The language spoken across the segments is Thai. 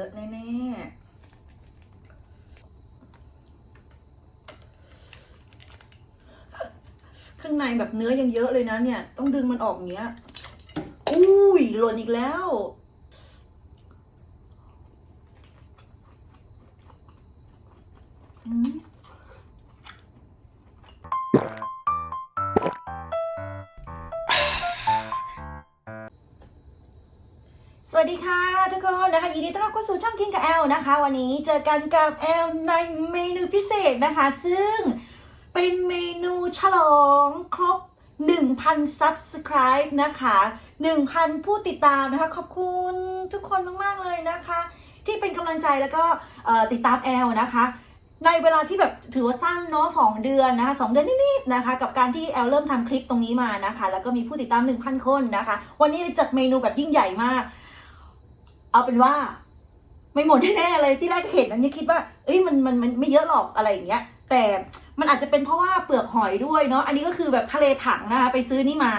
อะแน่ๆ ข้างในแบบเนื้อยังเยอะเลยนะเนี่ย ต้องดึงมันออกเงี้ย อุ้ยหล่นอีกแล้ว ยินดีต้อนรับเข้าสู่ช่องคิงกับแอลนะคะ วันนี้เจอกันกับแอลในเมนูพิเศษนะคะ ซึ่งเป็นเมนูฉลองครบ 1,000 subscribe นะคะ 1,000 ผู้ติดตามนะคะ ขอบคุณทุกคนมาก ๆ เลยนะคะ ที่เป็นกำลังใจแล้วก็ติดตามแอลนะคะในเวลาที่แบบถือว่าสั้นเนาะสองเดือนนะคะสองเดือนนิดๆนะคะ กับการที่แอลเริ่มทำคลิปตรงนี้มานะคะ แล้วก็มีผู้ติดตาม 1,000 คนนะคะ วันนี้จัดเมนูแบบยิ่งใหญ่มาก เอาเป็นว่า ไม่หมดแน่ๆเลยที่แรกเห็นอันนี้คิดว่า เอ้ยมันมันมันไม่เยอะหรอกอะไรอย่างเงี้ย แต่มันอาจจะเป็นเพราะว่าเปลือกหอยด้วยเนาะอันนี้ก็คือแบบทะเลถังนะคะไปซื้อนี่มา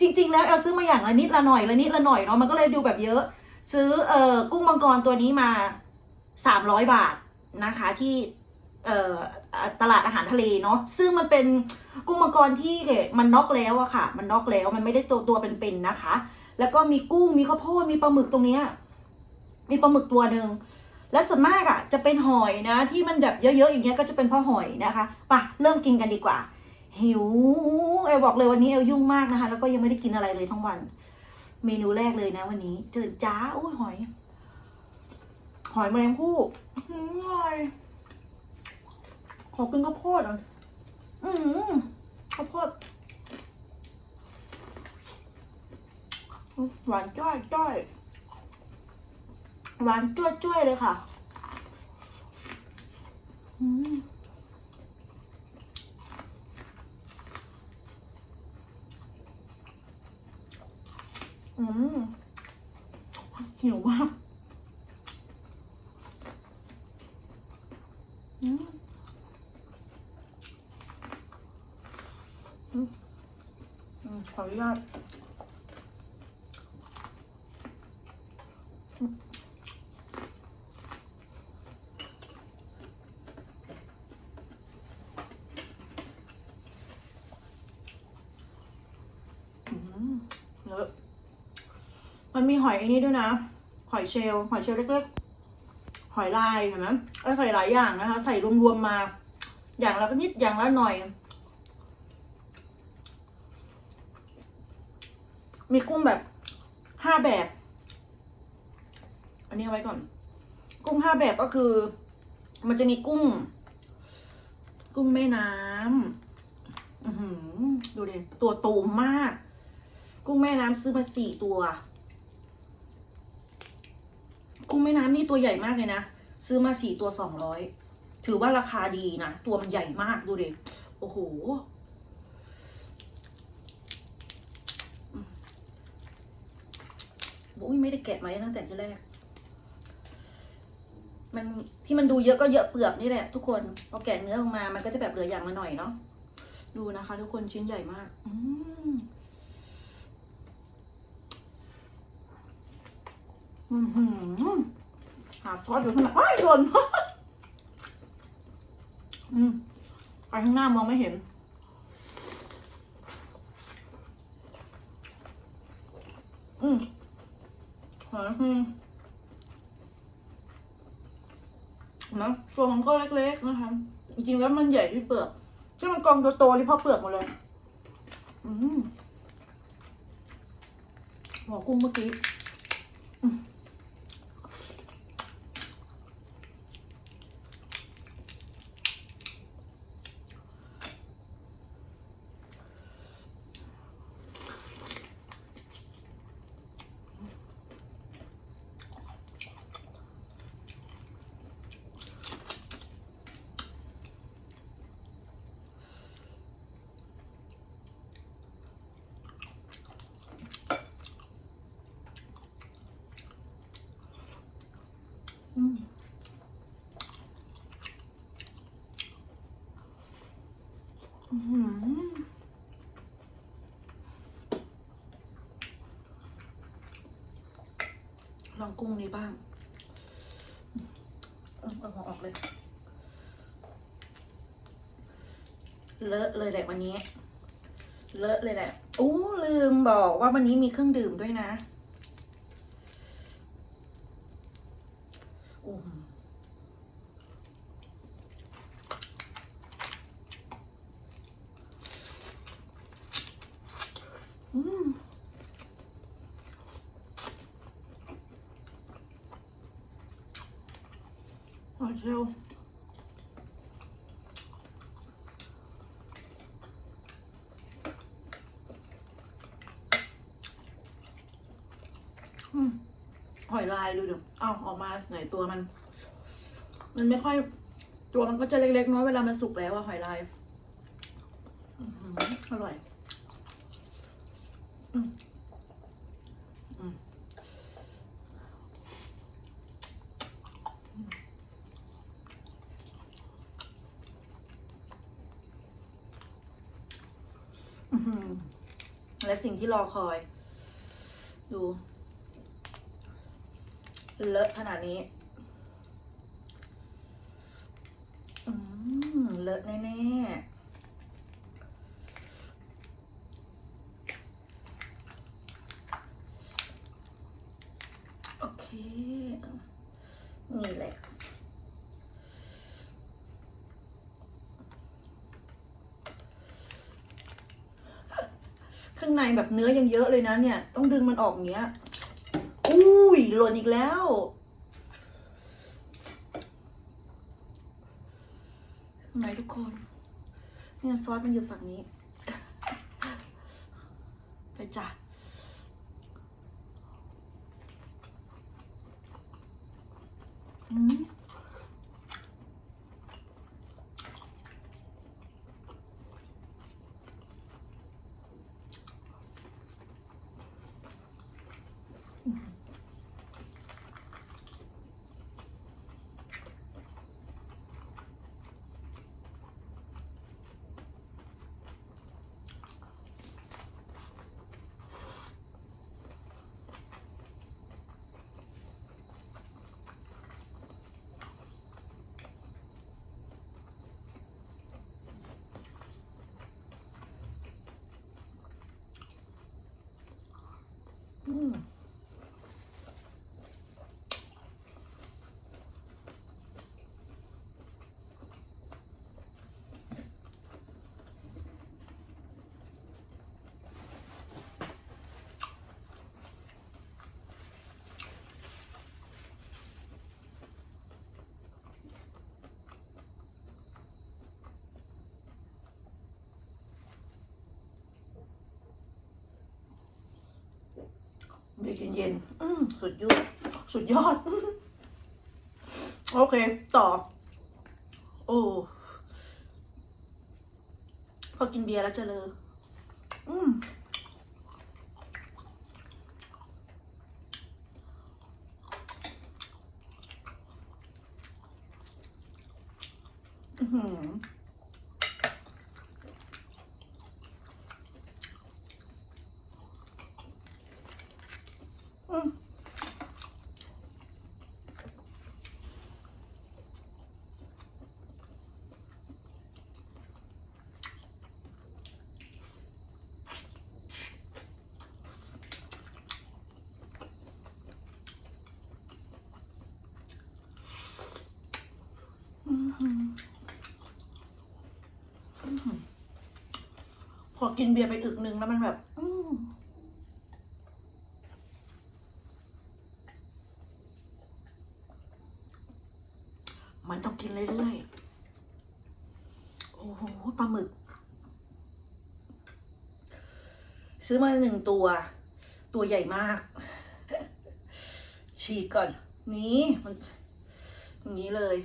จริง ๆ แล้วแอลซื้อมาอย่างละนิดละหน่อยละนิดละหน่อยเนาะมันก็เลยดูแบบเยอะ ซื้อเอ่อกุ้งมังกรตัวนี้มาสามร้อยบาทนะคะที่เอ่อตลาดอาหารทะเลเนาะซึ่งมันเป็นกุ้งมังกรที่มันน็อกแล้วอะค่ะ มันน็อกแล้วมันไม่ได้ตัวตัวเป็นๆนะคะ แล้วก็มีกุ้งมีข้าวโพดมีปลาหมึกตรงเนี้ย มีปลาหมึกตัวหนึ่งและส่วนมากอะจะเป็นหอยนะ ที่มันแบบเยอะๆอย่างเงี้ยก็จะเป็นพ่อหอยนะคะปะเริ่มกินกันดีกว่า หิวเอลบอกเลยวันนี้เอลยุ่งมากนะคะ แล้วก็ยังไม่ได้กินอะไรเลยทั้งวัน เมนูแรกเลยนะ วันนี้เจอจ้าโอ้ยหอย หอยแมลงภู่หอยขอกินข้าวโพดอะอืมข้าวโพดหวานจ้อยจ้อย หวานจ้วยๆเลยค่ะอืมอืมหิวมากอืมอืมอืมขออนุญาต อืมเยอะ มันมีหอยไอ้นี่ด้วยนะ หอยเชลล์หอยเชลล์เล็กๆ หอยลายเห็นไหมไอ้หอยหลายอย่างนะคะ ใส่รวมๆมา อย่างละนิดอย่างละหน่อย มีกุ้งแบบห้าแบบ อันนี้เอาไว้ก่อน กุ้งห้าแบบก็คือ มันจะมีกุ้ง กุ้งแม่น้ำดูดิตัวโตมาก กุ้งแม่น้ำซื้อมาสี่ตัว กุ้งแม่น้ำนี่ตัวใหญ่มากเลยนะ ซื้อมาสี่ตัวสองร้อยถือว่าราคาดีนะ ตัวมันใหญ่มากดูดิโอ้โหโอ้ยไม่ได้แกะมาตั้งแต่ที่แรก มันที่มันดูเยอะก็เยอะเปลือกนี่แหละ ทุกคนพอแกะเนื้อออกมา มันก็จะแบบเหลืออย่างละหน่อยเนาะ ดูนะคะ ทุกคนชิ้นใหญ่มาก อืม อือหือหาซอสอยู่ข้างหลังอ้ายหล่น อืมไปข้างหน้ามองไม่เห็น อืมหอยอืมนะตัวมันก็เล็กๆนะคะ จริงๆแล้วมันใหญ่ที่เปลือกที่มันกองโตๆที่พ่อเปลือกหมดเลย อืมหัวกุ้งเมื่อกี้ อืม ลองกุ้งนี้บ้าง เอาหัวออกเลย เลอะเลยแหละวันนี้ เลอะเลยแหละ อู้ลืมบอกว่าวันนี้มีเครื่องดื่มด้วยนะอืม อืมอยเชียวอืมหอยลายดูเดี๋ยวเอาออกมาไหนตัวมัน มันไม่ค่อย ตัวมันก็จะเล็กๆน้อยเวลามันสุกแล้วอะหอยลายออร่อย อืมอืมอื้อหือ และสิ่งที่รอคอย ดู เลอะขนาดนี้ อืม เลอะแน่ๆ โอเค นี่แหละ ข้างในแบบเนื้อยังเยอะเลยนะเนี่ย ต้องดึงมันออกเงี้ย อุ้ยหล่นอีกแล้ว ไหนทุกคนเนี่ยซอสมันอยู่ฝั่งนี้ ไปจ้ะอืม อื บรกเย็นๆอืสุดยอดสุดยอด โอเค ต่อ โอ้พอกินเบียร์แล้วเจะเลยอืมอือหือ อืม อืมอืมอืม พอกินเบียร์ไปอึกนึงแล้วมันแบบ อืมมันต้องกินเรื่อยๆ โอ้โห ปลาหมึก ซื้อมาหนึ่งตัว ตัวใหญ่มาก ฉีกก่อน นี้มันอย่างนี้เลย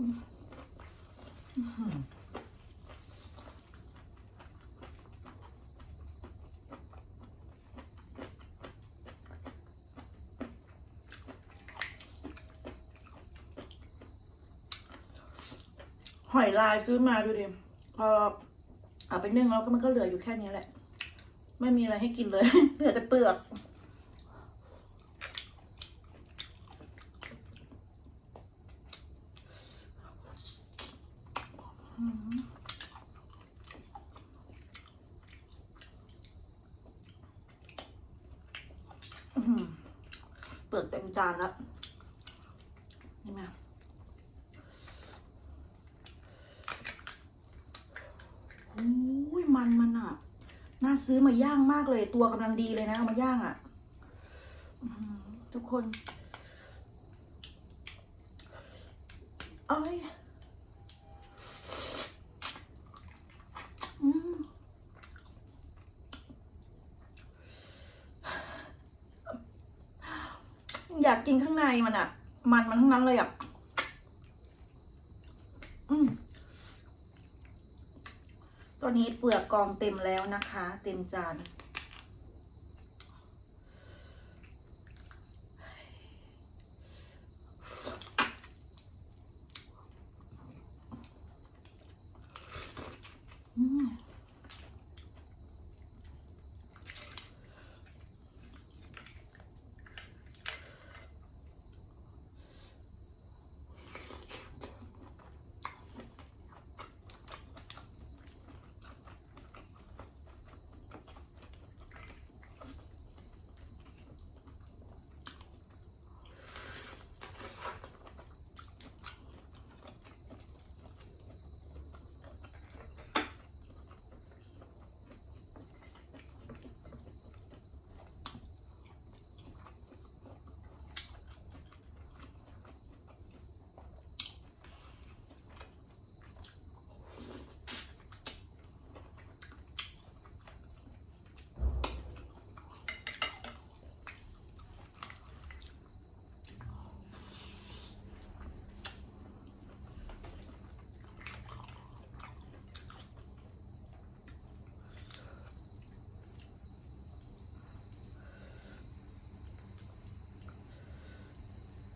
หอยลายซื้อมาดูดิพอเอาไปนึ่งแล้วก็มันก็เหลืออยู่แค่นี้แหละ ไม่มีอะไรให้กินเลย เหลือแต่เปลือก อื้อหือเปลือกเต็มจานแล้วนี่มาโอ้ยมันมันอะ น่าซื้อมาย่างมากเลย ตัวกำลังดีเลยนะเอามาย่างอะทุกคนเอ้ยอืมอยากกินข้างในมันอะมันมันทั้งนั้นเลยอะอืม ตอนนี้เปลือกกองเต็มแล้วนะคะ เต็มจาน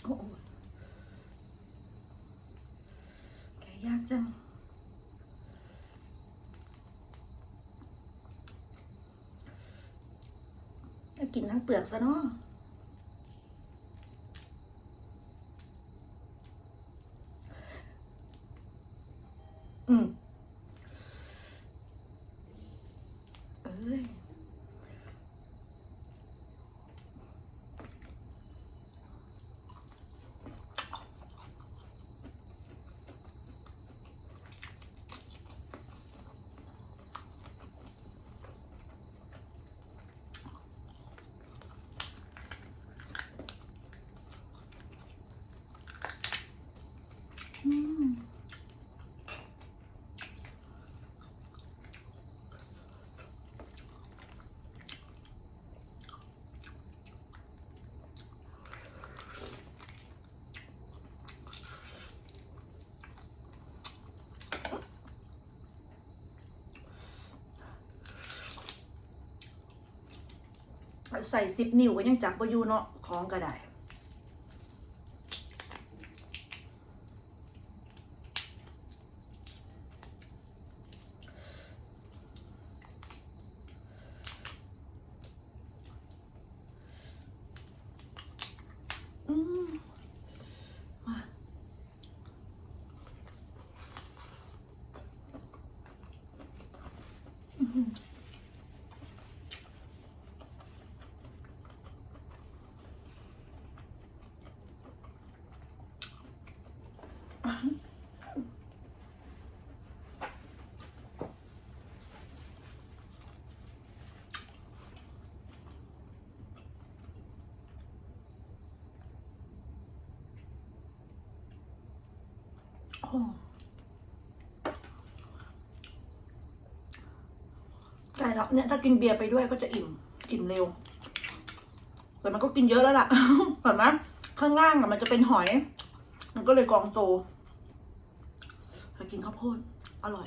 โอ้แกยากจัง จะกินทั้งเปลือกซะเนาะอืม เอ้ย อืม ใส่สิบนิ้วก็ยังจับประยูเนาะของก็ได้ อืมมาอื้อหือโอ้ใช่ แล้วเนี่ยถ้ากินเบียร์ไปด้วยก็จะอิ่มอิ่มเร็วแต่มันก็กินเยอะแล้วล่ะเห็นไหมข้างล่างอะมันจะเป็นหอย มันก็เลยกองโตกินข้าวโพดอร่อย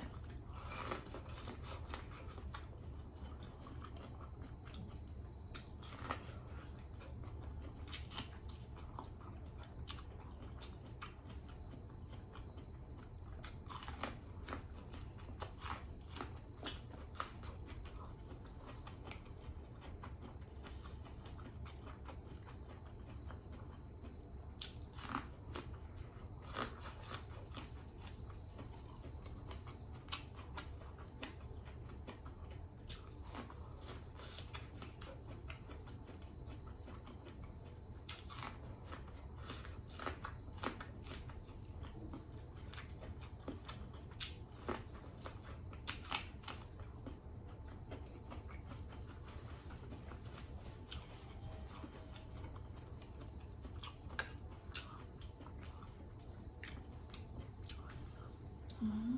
อืม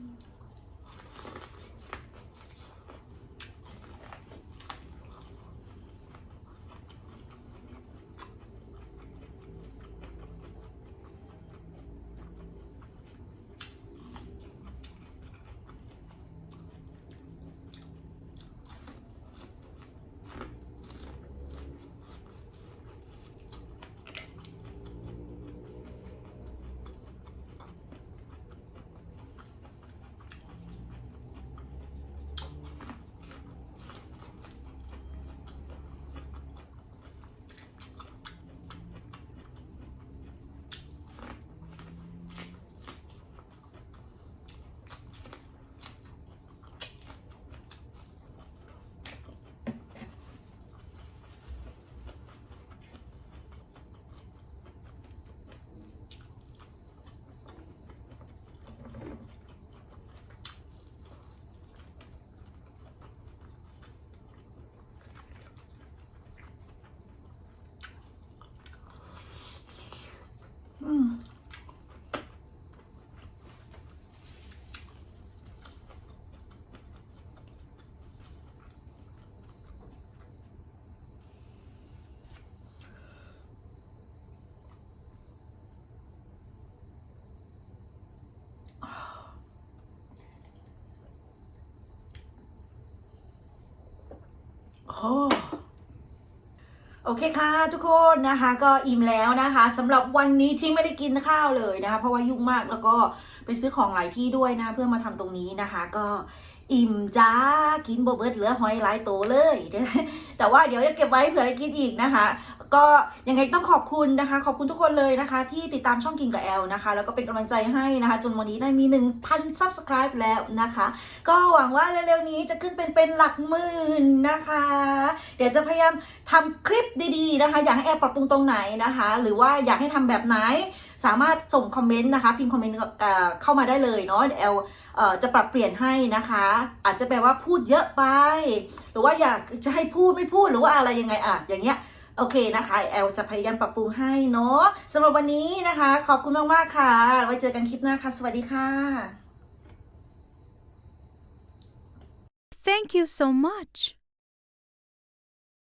โอเคค่ะทุกคนนะคะก็อิ่มแล้วนะคะสำหรับวันนี้ที่ไม่ได้กินข้าวเลยนะคะเพราะว่ายุ่งมากแล้วก็ไปซื้อของหลายที่ด้วยนะ เพื่อมาทำตรงนี้นะคะ ก็อิ่มจ้ากินบเบิร์ดเหลือหอยหลายโตเลย แต่ว่าเดี๋ยวจะเก็บไว้เผื่อได้กินอีกนะคะ ก็ยังไงต้องขอบคุณนะคะ ขอบคุณทุกคนเลยนะคะ ที่ติดตามช่องกินกับแอลนะคะ แล้วก็เป็นกำลังใจให้นะคะ จนวันนี้ได้มี 1,000 subscribe แล้วนะคะ ก็หวังว่าเร็วๆนี้จะขึ้นเป็นเป็นหลักหมื่นนะคะ เดี๋ยวจะพยายามทำคลิปดีๆนะคะ อยากให้แอลปรับปรุงตรงไหนนะคะ หรือว่าอยากให้ทำแบบไหนสามารถส่งคอมเมนต์นะคะ พิมพ์คอมเมนต์เข้ามาได้เลยเนาะแอลจะปรับเปลี่ยนให้นะคะ อาจจะแปลว่าพูดเยอะไป หรือว่าอยากจะให้พูดไม่พูดหรือว่าอะไรยังไงอะอย่างเงี้ย โอเคนะคะแอลจะพยายามปรับปรุงให้เนาะสำหรับวันนี้นะคะ ขอบคุณมากๆค่ะ ไว้เจอกันคลิปหน้าค่ะ สวัสดีค่ะ Thank you so much.